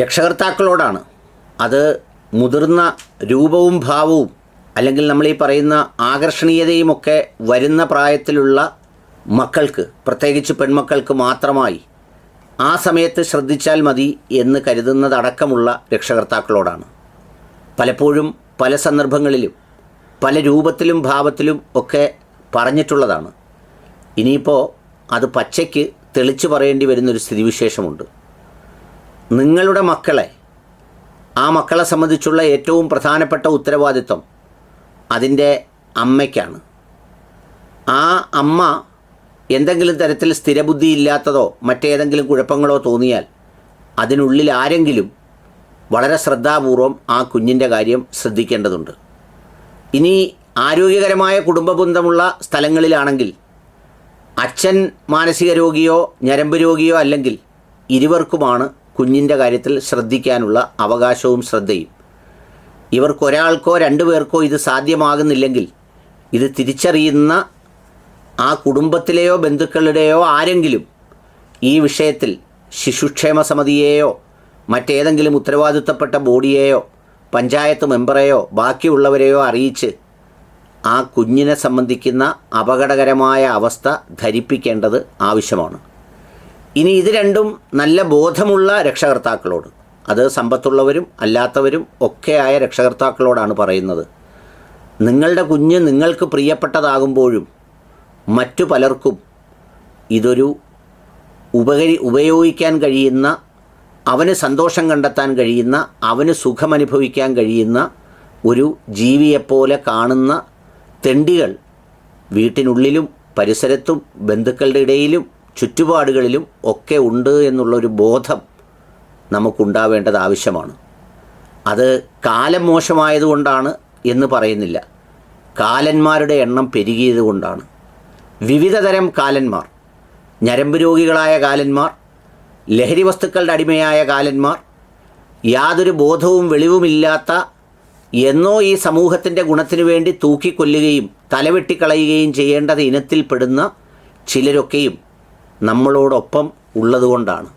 രക്ഷകർത്താക്കളോടാണ്. അത് മുതിർന്ന രൂപവും ഭാവവും അല്ലെങ്കിൽ നമ്മൾ ഈ പറയുന്ന ആകർഷണീയതയുമൊക്കെ വരുന്ന പ്രായത്തിലുള്ള മക്കൾക്ക് പ്രത്യേകിച്ച് പെൺമക്കൾക്ക് മാത്രമായി ആ സമയത്ത് ശ്രദ്ധിച്ചാൽ മതി എന്ന് കരുതുന്നതടക്കമുള്ള രക്ഷകർത്താക്കളോടാണ്. പലപ്പോഴും പല സന്ദർഭങ്ങളിലും പല രൂപത്തിലും ഭാവത്തിലും ഒക്കെ പറഞ്ഞിട്ടുള്ളതാണ്. ഇനിയിപ്പോൾ അത് പച്ചയ്ക്ക് തെളിച്ചു പറയേണ്ടി വരുന്നൊരു സ്ഥിതിവിശേഷമുണ്ട്. നിങ്ങളുടെ മക്കളെ ആ മക്കളെ സംബന്ധിച്ചുള്ള ഏറ്റവും പ്രധാനപ്പെട്ട ഉത്തരവാദിത്വം അതിന്റെ അമ്മയ്ക്കാണ്. ആ അമ്മ എന്തെങ്കിലും തരത്തിൽ സ്ഥിരബുദ്ധി ഇല്ലാത്തതോ മറ്റേതെങ്കിലും കുഴപ്പങ്ങളോ തോന്നിയാൽ അതിനുള്ളിൽ ആരെങ്കിലും വളരെ ശ്രദ്ധാപൂർവം ആ കുഞ്ഞിന്റെ കാര്യം ശ്രദ്ധിക്കേണ്ടതുണ്ട്. ഇനി ആരോഗ്യകരമായ കുടുംബബന്ധമുള്ള സ്ഥലങ്ങളിലാണെങ്കിൽ അച്ഛൻ മാനസിക രോഗിയോ ഞരമ്പ് രോഗിയോ അല്ലെങ്കിൽ ഇരുവർക്കുമാണ് കുഞ്ഞിന്റെ കാര്യത്തിൽ ശ്രദ്ധിക്കാനുള്ള അവകാശവും ശ്രദ്ധയും. ഇവർക്കൊരാൾക്കോ രണ്ടു പേർക്കോ ഇത് സാധ്യമാകുന്നില്ലെങ്കിൽ ഇത് തിരിച്ചറിയുന്ന ആ കുടുംബത്തിലെയോ ബന്ധുക്കളുടെയോ ആരെങ്കിലും ഈ വിഷയത്തിൽ ശിശുക്ഷേമ സമിതിയെയോ മറ്റേതെങ്കിലും ഉത്തരവാദിത്തപ്പെട്ട ബോഡിയെയോ പഞ്ചായത്ത് മെമ്പറെയോ ബാക്കിയുള്ളവരെയോ അറിയിച്ച് ആ കുഞ്ഞിനെ സംബന്ധിക്കുന്ന അപകടകരമായ അവസ്ഥ ധരിപ്പിക്കേണ്ടത് ആവശ്യമാണ്. ഇനി ഇത് രണ്ടും നല്ല ബോധമുള്ള രക്ഷകർത്താക്കളോട് അത് സമ്പത്തുള്ളവരും അല്ലാത്തവരും ഒക്കെയായ രക്ഷകർത്താക്കളോടാണ് പറയുന്നത്. നിങ്ങളുടെ കുഞ്ഞ് നിങ്ങൾക്ക് പ്രിയപ്പെട്ടതാകുമ്പോഴും മറ്റു പലർക്കും ഇതൊരു ഉപകരി ഉപയോഗിക്കാൻ കഴിയുന്ന അവന് സന്തോഷം കണ്ടെത്താൻ കഴിയുന്ന അവന് സുഖമനുഭവിക്കാൻ കഴിയുന്ന ഒരു ജീവിയെപ്പോലെ കാണുന്ന തെണ്ടികൾ വീട്ടിനുള്ളിലും പരിസരത്തും ബന്ധുക്കളുടെ ഇടയിലും ചുറ്റുപാടുകളിലും ഒക്കെ ഉണ്ട് എന്നുള്ളൊരു ബോധം നമുക്കുണ്ടാവേണ്ടത് ആവശ്യമാണ്. അത് കാലം മോശമായതുകൊണ്ടാണ് എന്ന് പറയുന്നില്ല. കാലന്മാരുടെ എണ്ണം പെരുകിയത് കൊണ്ടാണ് വിവിധതരം കാലന്മാർ ഞരമ്പ് രോഗികളായ കാലന്മാർ ലഹരി വസ്തുക്കളുടെ അടിമയായ കാലന്മാർ യാതൊരു ബോധവും വെളിവുമില്ലാത്ത എന്നോ ഈ സമൂഹത്തിന്റെ ഗുണത്തിനു വേണ്ടി തൂക്കിക്കൊല്ലുകയും തലവെട്ടിക്കളയുകയും ചെയ്യേണ്ടത് ഇനത്തിൽപ്പെടുന്ന ചിലരൊക്കെയും നമ്മളോടൊപ്പം ഉള്ളതുകൊണ്ടാണ്.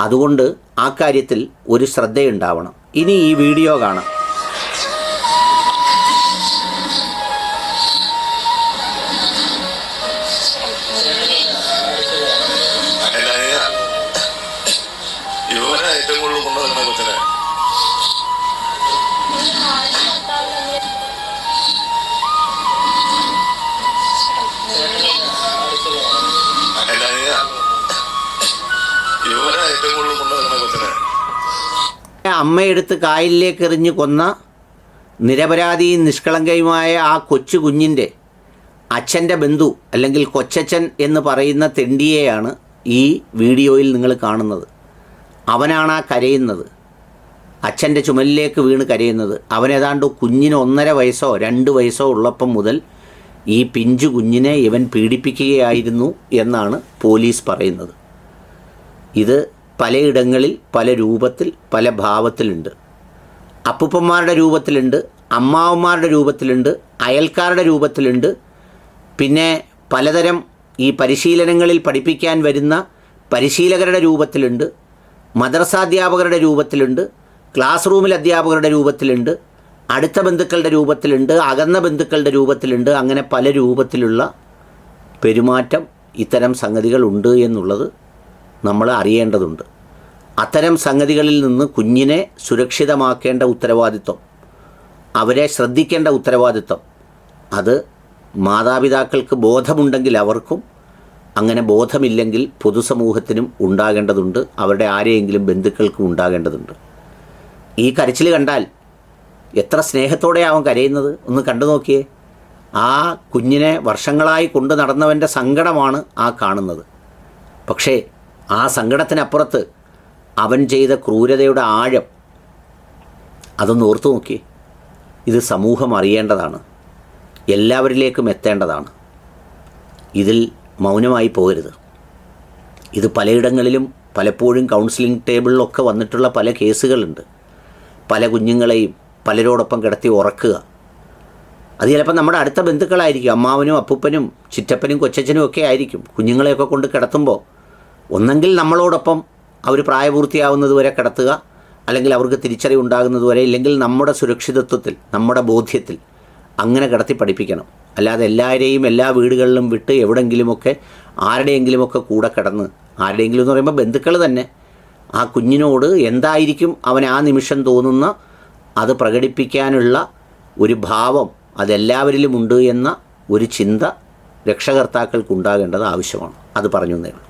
അതുകൊണ്ട് ആ കാര്യത്തിൽ ഒരു ശ്രദ്ധയുണ്ടാവണം. ഇനി ഈ വീഡിയോ കാണാം. ഏറ്റവും കൂടുതൽ ഏറ്റവും കൂടുതൽ അമ്മയെടുത്ത് കായലിലേക്ക് എറിഞ്ഞ് കൊന്ന നിരപരാധിയും നിഷ്കളങ്കയുമായ ആ കൊച്ചു കുഞ്ഞിന്റെ അച്ഛന്റെ ബന്ധു അല്ലെങ്കിൽ കൊച്ചച്ഛൻ എന്ന് പറയുന്ന തെണ്ടിയെയാണ് ഈ വീഡിയോയിൽ നിങ്ങൾ കാണുന്നത്. അവനാണ് ആ കരയുന്നത്. അച്ഛന്റെ ചുമലിലേക്ക് വീണ് കരയുന്നത്. അവനേതാണ്ട് കുഞ്ഞിന് ഒന്നര വയസ്സോ രണ്ട് വയസ്സോ ഉള്ളപ്പം മുതൽ ഈ പിഞ്ചു കുഞ്ഞിനെ ഇവൻ പീഡിപ്പിക്കുകയായിരുന്നു എന്നാണ് പോലീസ് പറയുന്നത്. ഇത് പലയിടങ്ങളിൽ പല രൂപത്തിൽ പല ഭാവത്തിലുണ്ട്. അപ്പൂപ്പന്മാരുടെ രൂപത്തിലുണ്ട് അമ്മാവന്മാരുടെ രൂപത്തിലുണ്ട് അയൽക്കാരുടെ രൂപത്തിലുണ്ട്. പിന്നെ പലതരം ഈ പരിശീലനങ്ങളിൽ പഠിപ്പിക്കാൻ വരുന്ന പരിശീലകരുടെ രൂപത്തിലുണ്ട് മദ്രസാധ്യാപകരുടെ രൂപത്തിലുണ്ട് ക്ലാസ് റൂമിൽ അധ്യാപകരുടെ രൂപത്തിലുണ്ട് അടുത്ത ബന്ധുക്കളുടെ രൂപത്തിലുണ്ട് അകന്ന ബന്ധുക്കളുടെ രൂപത്തിലുണ്ട്. അങ്ങനെ പല രൂപത്തിലുള്ള പെരുമാറ്റം ഇത്തരം സംഗതികൾ ഉണ്ട് എന്നുള്ളത് നമ്മൾ അറിയേണ്ടതുണ്ട്. അത്തരം സംഗതികളിൽ നിന്ന് കുഞ്ഞിനെ സുരക്ഷിതമാക്കേണ്ട ഉത്തരവാദിത്വം അവരെ ശ്രദ്ധിക്കേണ്ട ഉത്തരവാദിത്വം അത് മാതാപിതാക്കൾക്ക് ബോധമുണ്ടെങ്കിൽ അവർക്കും അങ്ങനെ ബോധമില്ലെങ്കിൽ പൊതുസമൂഹത്തിനും ഉണ്ടാകേണ്ടതുണ്ട് അവരുടെ ആരെയെങ്കിലും ബന്ധുക്കൾക്കും ഉണ്ടാകേണ്ടതുണ്ട്. ഈ കരച്ചിൽ കണ്ടാൽ എത്ര സ്നേഹത്തോടെയാവും കരയുന്നത്? ഒന്ന് കണ്ടു നോക്കിയേ. ആ കുഞ്ഞിനെ വർഷങ്ങളായി കൊണ്ടു നടന്നവന്റെ സങ്കടമാണ് ആ കാണുന്നത്. പക്ഷേ ആ സങ്കടത്തിനപ്പുറത്ത് അവൻ ചെയ്ത ക്രൂരതയുടെ ആഴം അതൊന്ന് ഓർത്തു നോക്കി. ഇത് സമൂഹം അറിയേണ്ടതാണ്. എല്ലാവരിലേക്കും എത്തേണ്ടതാണ്. ഇതിൽ മൗനമായി പോകരുത്. ഇത് പലയിടങ്ങളിലും പലപ്പോഴും കൗൺസിലിംഗ് ടേബിളിലൊക്കെ വന്നിട്ടുള്ള പല കേസുകളുണ്ട്. പല കുഞ്ഞുങ്ങളെയും പലരോടൊപ്പം കിടത്തി ഉറക്കുക. അത് ചിലപ്പോൾ നമ്മുടെ അടുത്ത ബന്ധുക്കളായിരിക്കും. അമ്മാവനും അപ്പൂപ്പനും ചിറ്റപ്പനും കൊച്ചച്ഛനും ഒക്കെ ആയിരിക്കും. കുഞ്ഞുങ്ങളെയൊക്കെ കൊണ്ട് കിടത്തുമ്പോൾ ഒന്നെങ്കിൽ നമ്മളോടൊപ്പം അവർ പ്രായപൂർത്തിയാവുന്നത് വരെ കിടത്തുക അല്ലെങ്കിൽ അവർക്ക് തിരിച്ചറിവ് ഉണ്ടാകുന്നത് വരെ ഇല്ലെങ്കിൽ നമ്മുടെ സുരക്ഷിതത്വത്തിൽ നമ്മുടെ ബോധ്യത്തിൽ അങ്ങനെ കിടത്തി പഠിപ്പിക്കണം. അല്ലാതെ എല്ലാവരെയും എല്ലാ വീടുകളിലും വിട്ട് എവിടെയെങ്കിലുമൊക്കെ ആരുടെയെങ്കിലുമൊക്കെ കൂടെ കിടന്ന് ആരുടെയെങ്കിലും എന്ന് പറയുമ്പോൾ ബന്ധുക്കൾ തന്നെ ആ കുഞ്ഞിനോട് എന്തായിരിക്കും അവൻ ആ നിമിഷം തോന്നുന്ന അത് പ്രകടിപ്പിക്കാനുള്ള ഒരു ഭാവം അതെല്ലാവരിലും ഉണ്ട് എന്ന ഒരു ചിന്ത രക്ഷകർത്താക്കൾക്ക് ഉണ്ടാകേണ്ടത് ആവശ്യമാണ്. അത് പറഞ്ഞു തന്നേ ഉള്ളൂ